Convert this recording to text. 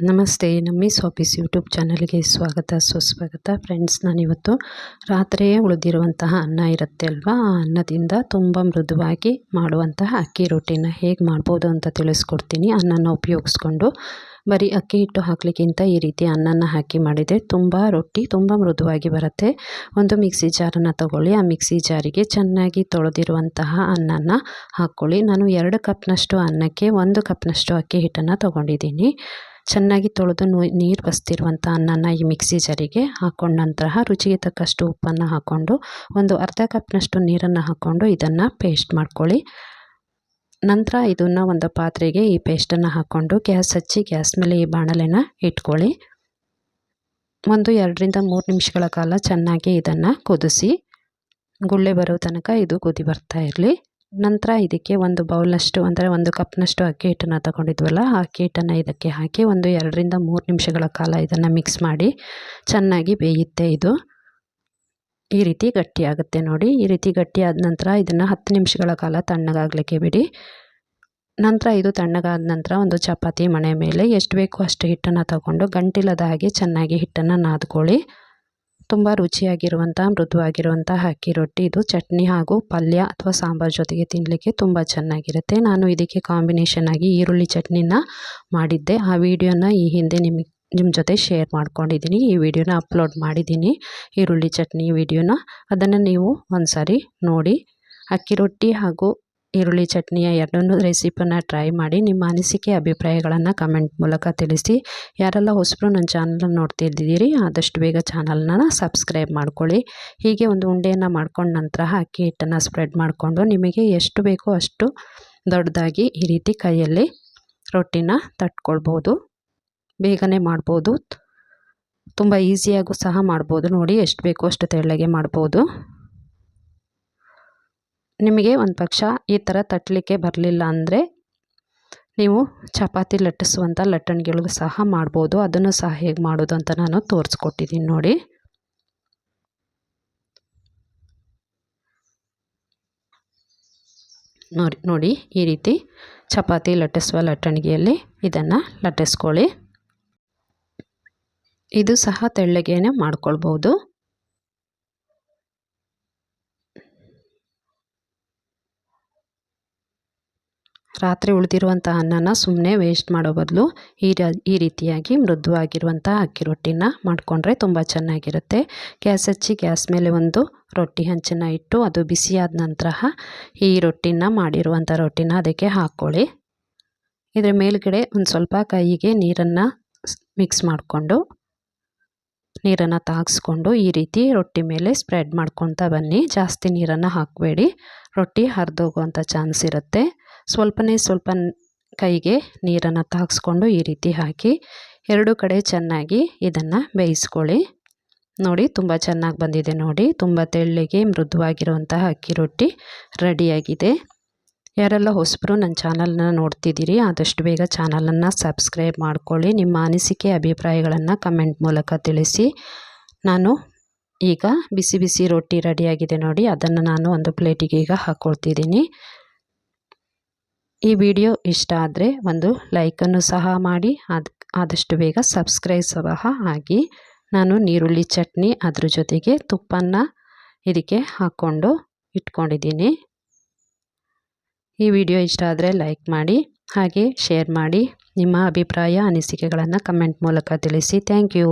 ನಮಸ್ತೆ ನಮ್ಮಿಸ್ office YouTube ಚಾನಲ್ಗೆ ಸ್ವಾಗತ, ಸುಸ್ವಾಗತ. ಫ್ರೆಂಡ್ಸ್, ನಾನಿವತ್ತು ರಾತ್ರಿಯೇ ಉಳಿದಿರುವಂತಹ ಅನ್ನ ಇರುತ್ತೆ ಅಲ್ವಾ? ಆ ಅನ್ನದಿಂದ ತುಂಬ ಮೃದುವಾಗಿ ಮಾಡುವಂತಹ ಅಕ್ಕಿ ರೊಟ್ಟಿನ ಹೇಗೆ ಮಾಡ್ಬೋದು ಅಂತ ತಿಳಿಸ್ಕೊಡ್ತೀನಿ. ಅನ್ನನ ಉಪಯೋಗಿಸ್ಕೊಂಡು ಬರೀ ಅಕ್ಕಿ ಹಿಟ್ಟು ಹಾಕಲಿಕ್ಕಿಂತ ಈ ರೀತಿ ಅನ್ನನ ಹಾಕಿ ಮಾಡಿದೆ ತುಂಬ ರೊಟ್ಟಿ ತುಂಬ ಮೃದುವಾಗಿ ಬರುತ್ತೆ. ಒಂದು ಮಿಕ್ಸಿ ಜಾರನ್ನು ತಗೊಳ್ಳಿ. ಆ ಮಿಕ್ಸಿ ಜಾರಿಗೆ ಚೆನ್ನಾಗಿ ತೊಳೆದಿರುವಂತಹ ಅನ್ನನ ಹಾಕ್ಕೊಳ್ಳಿ. ನಾನು ಎರಡು ಕಪ್ನಷ್ಟು ಅನ್ನಕ್ಕೆ ಒಂದು ಕಪ್ನಷ್ಟು ಅಕ್ಕಿ ಹಿಟ್ಟನ್ನು ತೊಗೊಂಡಿದ್ದೀನಿ. ಚೆನ್ನಾಗಿ ತೊಳೆದು ನೀರು ಬಸ್ತಿರುವಂಥ ಅನ್ನನ ಈ ಮಿಕ್ಸಿ ಜರಿಗೆ ಹಾಕೊಂಡ ನಂತರ ರುಚಿಗೆ ತಕ್ಕಷ್ಟು ಉಪ್ಪನ್ನು ಹಾಕ್ಕೊಂಡು ಒಂದು ಅರ್ಧ ಕಪ್ನಷ್ಟು ನೀರನ್ನು ಹಾಕ್ಕೊಂಡು ಇದನ್ನು ಪೇಸ್ಟ್ ಮಾಡ್ಕೊಳ್ಳಿ. ನಂತರ ಇದನ್ನು ಒಂದು ಪಾತ್ರೆಗೆ ಈ ಪೇಸ್ಟನ್ನು ಹಾಕ್ಕೊಂಡು ಗ್ಯಾಸ್ ಹಚ್ಚಿ ಗ್ಯಾಸ್ ಮೇಲೆ ಈ ಬಾಣಲೆನ ಇಟ್ಕೊಳ್ಳಿ. ಒಂದು ಎರಡರಿಂದ ಮೂರು ನಿಮಿಷಗಳ ಕಾಲ ಚೆನ್ನಾಗಿ ಇದನ್ನು ಕುದಿಸಿ. ಗುಳ್ಳೆ ಬರೋ ತನಕ ಇದು ಕುದಿ ಬರ್ತಾ ಇರಲಿ. ನಂತರ ಇದಕ್ಕೆ ಒಂದು ಬೌಲ್ನಷ್ಟು ಅಂದರೆ ಒಂದು ಕಪ್ನಷ್ಟು ಅಕ್ಕಿ ಹಿಟ್ಟನ್ನು ತಗೊಂಡಿದ್ವಲ್ಲ, ಆ ಅಕ್ಕಿ ಹಿಟ್ಟನ್ನು ಇದಕ್ಕೆ ಹಾಕಿ ಒಂದು ಎರಡರಿಂದ ಮೂರು ನಿಮಿಷಗಳ ಕಾಲ ಇದನ್ನು ಮಿಕ್ಸ್ ಮಾಡಿ ಚೆನ್ನಾಗಿ ಬೇಯುತ್ತೆ ಇದು. ಈ ರೀತಿ ಗಟ್ಟಿಯಾಗುತ್ತೆ ನೋಡಿ. ಈ ರೀತಿ ಗಟ್ಟಿಯಾದ ನಂತರ ಇದನ್ನು ಹತ್ತು ನಿಮಿಷಗಳ ಕಾಲ ತಣ್ಣಗಾಗಲಿಕ್ಕೆ ಬಿಡಿ. ನಂತರ ಇದು ತಣ್ಣಗಾದ ನಂತರ ಒಂದು ಚಪಾತಿ ಮಣೆ ಮೇಲೆ ಎಷ್ಟು ಬೇಕೋ ಅಷ್ಟು ಹಿಟ್ಟನ್ನು ತಗೊಂಡು ಗಂಟಿಲ್ಲದ ಹಾಗೆ ಚೆನ್ನಾಗಿ ಹಿಟ್ಟನ್ನು ನಾದ್ಕೊಳ್ಳಿ. ತುಂಬ ರುಚಿಯಾಗಿರುವಂಥ ಮೃದುವಾಗಿರುವಂಥ ಅಕ್ಕಿ ರೊಟ್ಟಿ. ಇದು ಚಟ್ನಿ ಹಾಗೂ ಪಲ್ಯ ಅಥವಾ ಸಾಂಬಾರು ಜೊತೆಗೆ ತಿನ್ನಲಿಕ್ಕೆ ತುಂಬ ಚೆನ್ನಾಗಿರುತ್ತೆ. ನಾನು ಇದಕ್ಕೆ ಕಾಂಬಿನೇಷನ್ ಆಗಿ ಈರುಳ್ಳಿ ಚಟ್ನಿನ ಮಾಡಿದ್ದೆ. ಆ ವಿಡಿಯೋನ ಈ ಹಿಂದೆ ನಿಮಗೆ ನಿಮ್ಮ ಜೊತೆ ಶೇರ್ ಮಾಡ್ಕೊಂಡಿದ್ದೀನಿ. ಈ ವಿಡಿಯೋನ ಅಪ್ಲೋಡ್ ಮಾಡಿದ್ದೀನಿ. ಈರುಳ್ಳಿ ಚಟ್ನಿ ವಿಡಿಯೋನ. ಅದನ್ನು ನೀವು ಒಂದು ಸಾರಿ ನೋಡಿ. ಅಕ್ಕಿ ರೊಟ್ಟಿ ಹಾಗೂ ಈರುಳ್ಳಿ ಚಟ್ನಿಯ ಎರಡನ್ನೂ ರೆಸಿಪಿನ ಟ್ರೈ ಮಾಡಿ ನಿಮ್ಮ ಅನಿಸಿಕೆ, ಅಭಿಪ್ರಾಯಗಳನ್ನು ಕಮೆಂಟ್ ಮೂಲಕ ತಿಳಿಸಿ. ಯಾರೆಲ್ಲ ಹೊಸಬರು ನನ್ನ ಚಾನಲನ್ನು ನೋಡ್ತಿದ್ದೀರಿ, ಆದಷ್ಟು ಬೇಗ ಚಾನಲ್ನ ಸಬ್ಸ್ಕ್ರೈಬ್ ಮಾಡ್ಕೊಳ್ಳಿ. ಹೀಗೆ ಒಂದು ಉಂಡೆಯನ್ನು ಮಾಡ್ಕೊಂಡು ನಂತರ ಅಕ್ಕಿ ಹಿಟ್ಟನ್ನು ಸ್ಪ್ರೆಡ್ ಮಾಡಿಕೊಂಡು ನಿಮಗೆ ಎಷ್ಟು ಬೇಕೋ ಅಷ್ಟು ದೊಡ್ಡದಾಗಿ ಈ ರೀತಿ ಕೈಯಲ್ಲಿ ರೊಟ್ಟಿನ ತಟ್ಕೊಳ್ಬೋದು. ಬೇಗನೆ ಮಾಡ್ಬೋದು. ತುಂಬ ಈಸಿಯಾಗೂ ಸಹ ಮಾಡ್ಬೋದು. ನೋಡಿ ಎಷ್ಟು ಬೇಕೋ ಅಷ್ಟು ತೆಳ್ಳಗೆ ಮಾಡ್ಬೋದು. ನಿಮಗೆ ಒಂದು ಪಕ್ಷ ಈ ಥರ ತಟ್ಟಲಿಕ್ಕೆ ಬರಲಿಲ್ಲ ಅಂದರೆ ನೀವು ಚಪಾತಿ ಲಟ್ಟಿಸುವಂಥ ಲಟ್ಟಣಿಗಳಿಗೂ ಸಹ ಮಾಡ್ಬೋದು. ಅದನ್ನು ಸಹ ಹೇಗೆ ಮಾಡೋದು ಅಂತ ನಾನು ತೋರಿಸ್ಕೊಟ್ಟಿದ್ದೀನಿ ನೋಡಿ. ನೋಡಿ ನೋಡಿ ಈ ರೀತಿ ಚಪಾತಿ ಲಟ್ಟಿಸುವ ಲಟ್ಟಣಿಗೆಯಲ್ಲಿ ಇದನ್ನು ಲಟ್ಟಿಸ್ಕೊಳ್ಳಿ. ಇದು ಸಹ ತೆಳ್ಳಗೇನೆ ಮಾಡ್ಕೊಳ್ಬೋದು. ರಾತ್ರಿ ಉಳಿದಿರುವಂಥ ಅನ್ನನ ಸುಮ್ಮನೆ ವೇಸ್ಟ್ ಮಾಡೋ ಬದಲು ಈ ಈ ರೀತಿಯಾಗಿ ಮೃದುವಾಗಿರುವಂಥ ಅಕ್ಕಿ ರೊಟ್ಟಿನ ಮಾಡಿಕೊಂಡ್ರೆ ತುಂಬ ಚೆನ್ನಾಗಿರುತ್ತೆ. ಗ್ಯಾಸ್ ಹಚ್ಚಿ ಗ್ಯಾಸ್ ಮೇಲೆ ಒಂದು ರೊಟ್ಟಿ ಹಂಚನ್ನು ಇಟ್ಟು ಅದು ಬಿಸಿಯಾದ ನಂತರ ಈ ರೊಟ್ಟಿನ ಮಾಡಿರುವಂಥ ರೊಟ್ಟಿನ ಅದಕ್ಕೆ ಹಾಕ್ಕೊಳ್ಳಿ ಇದರ ಮೇಲುಗಡೆ ಒಂದು ಸ್ವಲ್ಪ ಕೈಗೆ ನೀರನ್ನು ಮಿಕ್ಸ್ ಮಾಡಿಕೊಂಡು ನೀರನ್ನು ತಾಗಿಸ್ಕೊಂಡು ಈ ರೀತಿ ರೊಟ್ಟಿ ಮೇಲೆ ಸ್ಪ್ರೆಡ್ ಮಾಡ್ಕೊತಾ ಬನ್ನಿ. ಜಾಸ್ತಿ ನೀರನ್ನು ಹಾಕಬೇಡಿ. ರೊಟ್ಟಿ ಹರಿದೋಗುವಂಥ ಚಾನ್ಸ್ ಇರುತ್ತೆ. ಸ್ವಲ್ಪನೇ ಸ್ವಲ್ಪ ಕೈಗೆ ನೀರನ್ನು ತಾಗಿಸ್ಕೊಂಡು ಈ ರೀತಿ ಹಾಕಿ ಎರಡು ಕಡೆ ಚೆನ್ನಾಗಿ ಇದನ್ನು ಬೇಯಿಸ್ಕೊಳ್ಳಿ. ನೋಡಿ, ತುಂಬ ಚೆನ್ನಾಗಿ ಬಂದಿದೆ ನೋಡಿ. ತುಂಬ ತೆಳ್ಳಗೆ ಮೃದುವಾಗಿರುವಂತಹ ಅಕ್ಕಿ ರೊಟ್ಟಿ ರೆಡಿಯಾಗಿದೆ. ಯಾರೆಲ್ಲ ಹೊಸಬರು ನನ್ನ ಚಾನಲ್ನ ನೋಡ್ತಿದ್ದೀರಿ, ಆದಷ್ಟು ಬೇಗ ಚಾನಲನ್ನು ಸಬ್ಸ್ಕ್ರೈಬ್ ಮಾಡ್ಕೊಳ್ಳಿ. ನಿಮ್ಮ ಅನಿಸಿಕೆ, ಅಭಿಪ್ರಾಯಗಳನ್ನು ಕಮೆಂಟ್ ಮೂಲಕ ತಿಳಿಸಿ. ನಾನು ಈಗ ಬಿಸಿ ಬಿಸಿ ರೊಟ್ಟಿ ರೆಡಿಯಾಗಿದೆ ನೋಡಿ. ಅದನ್ನು ನಾನು ಒಂದು ಪ್ಲೇಟಿಗೆ ಈಗ ಹಾಕ್ಕೊಳ್ತಿದ್ದೀನಿ ಈ ವಿಡಿಯೋ ಇಷ್ಟ ಆದರೆ ಒಂದು ಲೈಕನ್ನು ಸಹ ಮಾಡಿ ಆದಷ್ಟು ಬೇಗ ಸಬ್ಸ್ಕ್ರೈಬ್ ಸಹ ಆಗಿ. ನಾನು ನೀರುಳ್ಳಿ ಚಟ್ನಿ ಅದ್ರ ಜೊತೆಗೆ ತುಪ್ಪನ ಇದಕ್ಕೆ ಹಾಕ್ಕೊಂಡು ಇಟ್ಕೊಂಡಿದ್ದೀನಿ. ಈ ವಿಡಿಯೋ ಇಷ್ಟ ಆದರೆ ಲೈಕ್ ಮಾಡಿ, ಹಾಗೆ ಶೇರ್ ಮಾಡಿ. ನಿಮ್ಮ ಅಭಿಪ್ರಾಯ, ಅನಿಸಿಕೆಗಳನ್ನು ಕಮೆಂಟ್ ಮೂಲಕ ತಿಳಿಸಿ. Thank you.